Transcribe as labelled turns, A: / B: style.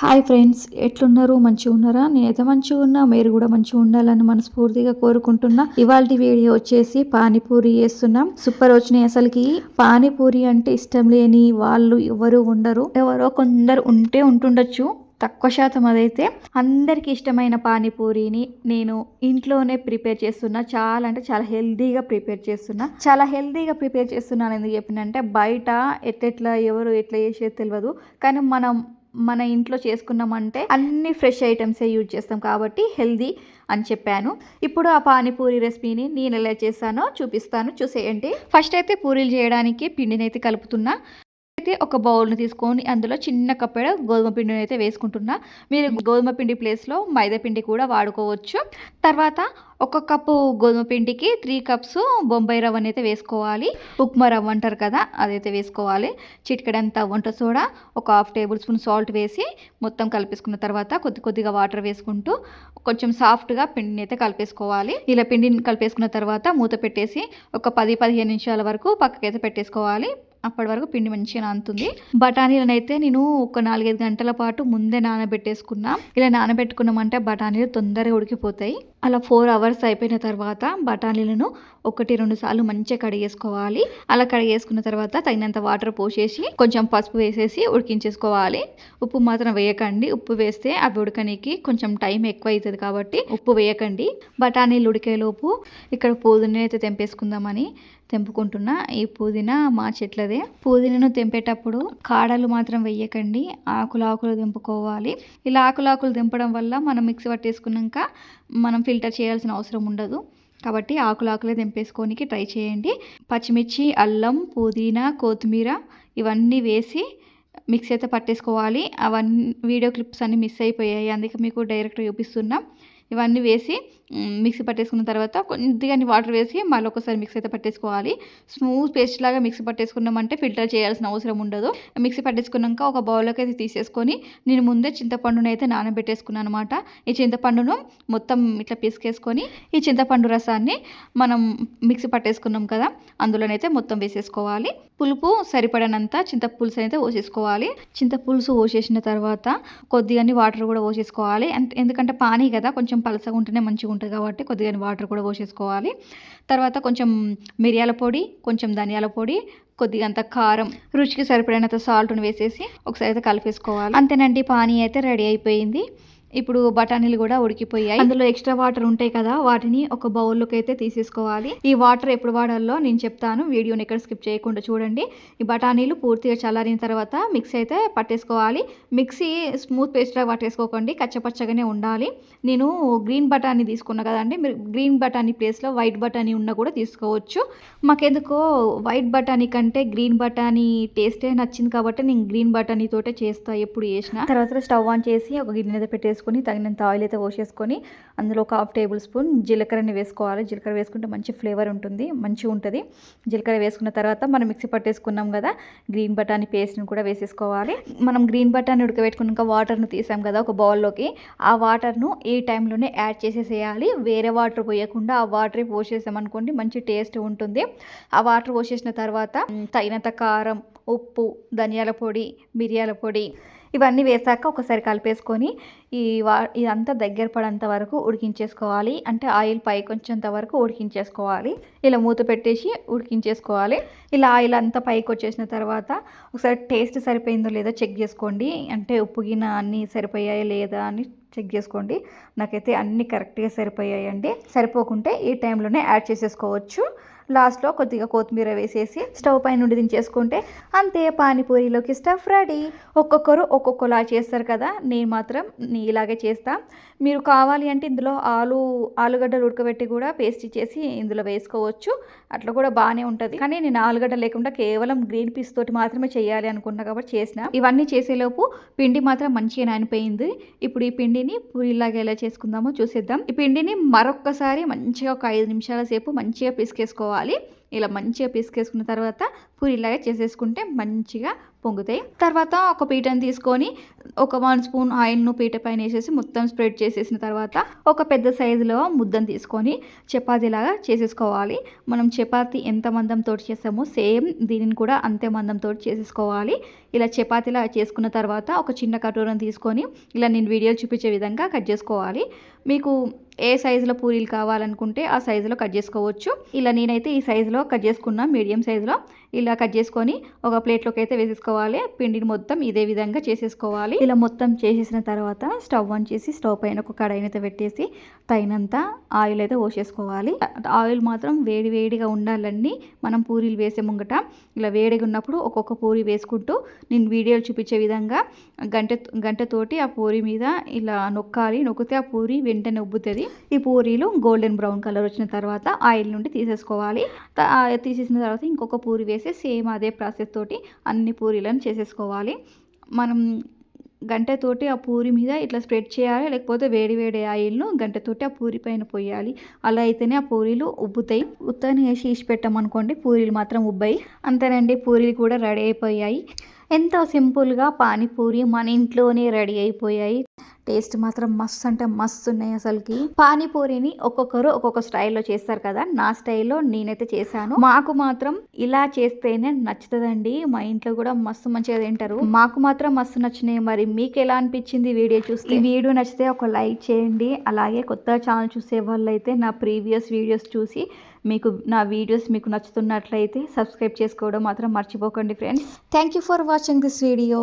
A: Hi friends ఎట్లున్నారు? మంచిగా ఉన్నారా? నేనైతే మంచిగా ఉన్నా మీరు కూడా మంచిగా ఉండాలని మనస్ఫూర్తిగా కోరుకుంటున్నా. ఇవాళ వీడియో వచ్చేసి పానీపూరి చేస్తున్నాం. సూపర్ వచ్చినాయి అసలుకి. పానీపూరి అంటే ఇష్టం లేని వాళ్ళు ఎవరు ఉండరు. ఎవరో కొందరు ఉంటే ఉంటుండొచ్చు. తక్కువ శాతం అదైతే అందరికి ఇష్టమైన పానీపూరిని నేను ఇంట్లోనే ప్రిపేర్ చేస్తున్నా. చాలా అంటే చాలా హెల్దీగా ప్రిపేర్ చేస్తున్నా. చాలా హెల్దీగా ప్రిపేర్ చేస్తున్నాను. ఎందుకు చెప్పినంటే బయట ఎట్లెట్లా ఎవరు ఎట్లా చేసేది తెలియదు కానీ మనం మన ఇంట్లో చేసుకున్నామంటే అన్ని ఫ్రెష్ ఐటమ్సే యూజ్ చేస్తాం కాబట్టి హెల్దీ అని చెప్పాను. ఇప్పుడు ఆ పానీపూరి రెసిపీని నేను ఎలా చేస్తానో చూపిస్తాను. చూసేయండి. ఫస్ట్ అయితే పూరీలు చేయడానికి పిండిని అయితే కలుపుతున్నా. అయితే ఒక బౌల్ని తీసుకొని అందులో చిన్న కప్పెడ గోధుమ పిండిని అయితే వేసుకుంటున్నా. మీరు గోధుమ పిండి ప్లేస్లో మైదా పిండి కూడా వాడుకోవచ్చు. తర్వాత ఒక కప్పు గోధుమ పిండికి త్రీ కప్స్ బొంబాయి రవ్వని అయితే వేసుకోవాలి. ఉప్మా రవ్వ అంటారు కదా అదైతే వేసుకోవాలి. చిటికడంత వంట సోడా ఒక హాఫ్ టేబుల్ స్పూన్ సాల్ట్ వేసి మొత్తం కలిపేసుకున్న తర్వాత కొద్ది కొద్దిగా వాటర్ వేసుకుంటూ కొంచెం సాఫ్ట్గా పిండిని అయితే కలిపేసుకోవాలి. ఇలా పిండిని కలిపేసుకున్న తర్వాత మూత పెట్టేసి ఒక పది పదిహేను నిమిషాల వరకు పక్కకైతే పెట్టేసుకోవాలి. అప్పటి వరకు పిండి మంచిగా నానుతుంది. బఠానీలను అయితే నేను ఒక నాలుగైదు గంటల పాటు ముందే నానబెట్టేసుకున్నా. ఇలా నానబెట్టుకున్నామంటే బఠానీలు తొందరగా ఉడికిపోతాయి. అలా ఫోర్ అవర్స్ అయిపోయిన తర్వాత బఠానీలను ఒకటి రెండు సార్లు మంచిగా కడిగేసుకోవాలి. అలా కడిగేసుకున్న తర్వాత తగినంత వాటర్ పోసేసి కొంచెం పసుపు వేసేసి ఉడికించేసుకోవాలి. ఉప్పు మాత్రం వేయకండి. ఉప్పు వేస్తే అవి ఉడకనికి కొంచెం టైం ఎక్కువ అవుతుంది కాబట్టి ఉప్పు వేయకండి. బఠానీలు ఉడికేలోపు ఇక్కడ పుదీనా అయితే తెంపేసుకుందామని తెంపుకుంటున్నా. ఈ పుదీనా మా చెట్లదే. పుదీనాను తెంపేటప్పుడు కాడలు మాత్రం వెయ్యకండి ఆకులు ఆకులు తెంపుకోవాలి. ఇలా ఆకులు ఆకులు తెంపడం వల్ల మనం మిక్సీ పట్టేసుకున్నాక మనం ఫిల్టర్ చేయాల్సిన అవసరం ఉండదు. కాబట్టి ఆకులు ఆకులే తెంపేసుకోనికి ట్రై చేయండి. పచ్చిమిర్చి అల్లం పుదీనా కొత్తిమీర ఇవన్నీ వేసి మిక్సీ అయితే పట్టేసుకోవాలి. అవన్నీ వీడియో క్లిప్స్ అన్నీ మిస్ అయిపోయాయి. అందుకే మీకు డైరెక్ట్ చూపిస్తున్నా. ఇవన్నీ వేసి మిక్సీ పట్టేసుకున్న తర్వాత కొద్దిగా వాటర్ వేసి మళ్ళీ ఒకసారి మిక్సీ అయితే పట్టేసుకోవాలి. స్మూత్ పేస్ట్ లాగా మిక్సీ పట్టేసుకున్నామంటే ఫిల్టర్ చేయాల్సిన అవసరం ఉండదు. మిక్సీ పట్టేసుకున్నాక ఒక బౌల్లోకి అయితే తీసేసుకొని నేను ముందే చింతపండును అయితే నానబెట్టేసుకున్నాను అనమాట ఈ చింతపండును మొత్తం ఇట్లా పిసికేసుకొని ఈ చింతపండు రసాన్ని మనం మిక్సీ పట్టేసుకున్నాం కదా అందులోనైతే మొత్తం వేసేసుకోవాలి. పులుపు సరిపడనంత చింతపులుసు అయితే పోసేసుకోవాలి. చింతపులుసు పోసేసిన తర్వాత కొద్దిగా వాటర్ కూడా పోసేసుకోవాలి. ఎందుకంటే పానీ కదా కొంచెం పలసగా ఉంటేనే మంచిగా ఉంటుంది కాబట్టి కొద్దిగా వాటర్ కూడా పోసేసుకోవాలి. తర్వాత కొంచెం మిరియాల పొడి కొంచెం ధనియాల పొడి కొద్దిగా అంత కారం రుచికి సరిపడినంత సాల్ట్ని వేసేసి ఒకసారి అయితే కలిపేసుకోవాలి. అంతేనండి పానీ అయితే రెడీ అయిపోయింది. ఇప్పుడు బఠానీలు కూడా ఉడికిపోయాయి. అందులో ఎక్స్ట్రా వాటర్ ఉంటాయి కదా వాటిని ఒక బౌల్లోకి అయితే తీసేసుకోవాలి. ఈ వాటర్ ఎప్పుడు వాడాలో నేను చెప్తాను వీడియోని ఎక్కడ స్కిప్ చేయకుండా చూడండి. ఈ బఠానీలు పూర్తిగా చల్లారిన తర్వాత మిక్సీ అయితే పట్టేసుకోవాలి. మిక్సీ స్మూత్ పేస్ట్గా పట్టేసుకోకండి కచ్చపచ్చగానే ఉండాలి. నేను గ్రీన్ బఠానీ తీసుకున్నా కదండి మీరు గ్రీన్ బఠానీ ప్లేస్లో వైట్ బఠానీ ఉన్న కూడా తీసుకోవచ్చు. మాకెందుకో వైట్ బఠానీ కంటే గ్రీన్ బఠానీ టేస్టే నచ్చింది కాబట్టి నేను గ్రీన్ బఠానీ తోటే చేస్తా ఎప్పుడు చేసిన. తర్వాత స్టవ్ ఆన్ చేసి ఒక గిన్నె పెట్టేసి వేసుకొని తగినంత ఆయిల్ అయితే పోసేసుకొని అందులో ఒక హాఫ్ టేబుల్ స్పూన్ జీలకర్రని వేసుకోవాలి. జీలకర్ర వేసుకుంటే మంచి ఫ్లేవర్ ఉంటుంది మంచిగా ఉంటుంది. జీలకర్ర వేసుకున్న తర్వాత మనం మిక్సీ పట్టేసుకున్నాం కదా గ్రీన్ బటానీ పేస్ట్ని కూడా వేసేసుకోవాలి. మనం గ్రీన్ బటానీ ఉడకబెట్టుకున్నాక వాటర్ను తీసాం కదా ఒక బౌల్లోకి ఆ వాటర్ను ఈ టైంలోనే యాడ్ చేసేసేయాలి. వేరే వాటర్ పోయకుండా ఆ వాటర్ పోసేసామనుకోండి మంచి టేస్ట్ ఉంటుంది. ఆ వాటర్ పోసేసిన తర్వాత తగినంత కారం ఉప్పు ధనియాల పొడి మిరియాల పొడి ఇవన్నీ వేసాక ఒకసారి కలిపేసుకొని ఈ వా ఇదంతా దగ్గర పడేంత వరకు ఉడికించేసుకోవాలి. అంటే ఆయిల్ పైకి వచ్చేంత వరకు ఉడికించేసుకోవాలి. ఇలా మూత పెట్టేసి ఉడికించేసుకోవాలి. ఇలా ఆయిల్ అంతా పైకి వచ్చేసిన తర్వాత ఒకసారి టేస్ట్ సరిపోయిందో లేదో చెక్ చేసుకోండి. అంటే ఉప్పు గిన్నె అన్నీ సరిపోయాయా లేదా అని చెక్ చేసుకోండి. నాకైతే అన్నీ కరెక్ట్గా సరిపోయాయండి. సరిపోకుంటే ఈ టైంలోనే యాడ్ చేసేసుకోవచ్చు. లాస్ట్లో కొద్దిగా కొత్తిమీర వేసేసి స్టవ్ పై నుండి దించేసుకుంటే అంతే పానీపూరిలోకి స్టఫ్ రెడీ. ఒక్కొక్కరు ఒక్కొక్కలా చేస్తారు కదా నేను మాత్రం ఇలాగే చేస్తా. మీరు కావాలి అంటే ఇందులో ఆలు ఆలుగడ్డలు ఉడకబెట్టి కూడా పేస్ట్ చేసి ఇందులో వేసుకోవచ్చు. అట్లా కూడా బాగానే ఉంటుంది. కానీ నేను ఆలుగడ్డ లేకుండా కేవలం గ్రీన్ పీస్ తోటి మాత్రమే చేయాలి అనుకున్నా కాబట్టి చేసిన. ఇవన్నీ చేసేలోపు పిండి మాత్రం మంచిగా నానిపోయింది. ఇప్పుడు ఈ పిండిని పూరిలాగా ఎలా చేసుకుందామో చూసేద్దాం. ఈ పిండిని మరొక్కసారి మంచిగా ఒక ఐదు నిమిషాల సేపు మంచిగా పిసికేసుకోవాలి. ఇలా మంచిగా పిసికేసుకున్న తర్వాత పూరిలాగా చేసేసుకుంటే మంచిగా పొంగుతాయి. తర్వాత ఒక పీటను తీసుకొని ఒక వన్ స్పూన్ ఆయిల్ను పీట పైన వేసేసి మొత్తం స్ప్రెడ్ చేసేసిన తర్వాత ఒక పెద్ద సైజులో ముద్దను తీసుకొని చపాతీలాగా చేసేసుకోవాలి. మనం చపాతీ ఎంత మందంతో చేస్తామో సేమ్ దీనిని కూడా అంతే మందంతో చేసేసుకోవాలి. ఇలా చపాతీలా చేసుకున్న తర్వాత ఒక చిన్న కటోరను తీసుకొని ఇలా నేను వీడియోలు చూపించే విధంగా కట్ చేసుకోవాలి. మీకు ఏ సైజులో పూరీలు కావాలనుకుంటే ఆ సైజులో కట్ చేసుకోవచ్చు. ఇలా నేనైతే ఈ సైజులో కట్ చేసుకున్నా మీడియం సైజులో ఇలా కట్ చేసుకొని ఒక ప్లేట్లోకి అయితే వేసేసుకోవాలి. పిండిని మొత్తం ఇదే విధంగా చేసేసుకోవాలి. ఇలా మొత్తం చేసేసిన తర్వాత స్టవ్ ఆన్ చేసి స్టవ్ పైన ఒక కడాయిని అయితే పెట్టేసి తగినంత ఆయిల్ అయితే పోసేసుకోవాలి. ఆయిల్ మాత్రం వేడి వేడిగా ఉండాలండి. మనం పూరీలు వేసే ముంగట ఇలా వేడిగా ఉన్నప్పుడు ఒక్కొక్క పూరి వేసుకుంటూ నేను వీడియోలు చూపించే విధంగా గంట గంటతోటి ఆ పూరి మీద ఇలా నొక్కాలి. నొక్కితే ఆ పూరి వెంటనే ఉబ్బుతుంది ఈ పూరీలు గోల్డెన్ బ్రౌన్ కలర్ వచ్చిన తర్వాత ఆయిల్ నుండి తీసేసుకోవాలి. తీసేసిన తర్వాత ఇంకొక పూరి వేసి సేమ్ అదే ప్రాసెస్ తోటి అన్ని పూరీలను చేసేసుకోవాలి. మనం గంటతోటి ఆ పూరి మీద ఇట్లా స్ప్రెడ్ చేయాలి లేకపోతే వేడి వేడి ఆయిల్ను గంటతోటి ఆ పూరి పైన పోయాలి. అలా అయితేనే ఆ పూరీలు ఉబ్బుతాయి. ఉత్తని వేసి ఇసి పెట్టామనుకోండి పూరీలు మాత్రం ఉబ్బాయి అంతేనండి పూరీలు కూడా రెడీ అయిపోయాయి. ఎంతో సింపుల్గా పానీపూరి మన ఇంట్లోనే రెడీ అయిపోయాయి. టేస్ట్ మాత్రం మస్తు అంటే మస్తు ఉన్నాయి అసలుకి. పానీపూరిని ఒక్కొక్కరు ఒక్కొక్క స్టైల్లో చేస్తారు కదా నా స్టైల్లో నేనైతే చేశాను. మాకు మాత్రం ఇలా చేస్తేనే నచ్చుతుందండి. మా ఇంట్లో కూడా మస్తు మంచిగా తింటారు. మాకు మాత్రం మస్తు నచ్చినాయి. మరి మీకు ఎలా అనిపించింది వీడియో చూస్తే? ఈ వీడియో నచ్చితే ఒక లైక్ చేయండి. అలాగే కొత్త ఛానల్ చూసే వాళ్ళైతే నా ప్రీవియస్ వీడియోస్ చూసి మీకు నా వీడియోస్ మీకు నచ్చుతున్నట్లయితే సబ్స్క్రైబ్ చేసుకోవడం మాత్రం మర్చిపోకండి friends thank you for watching this video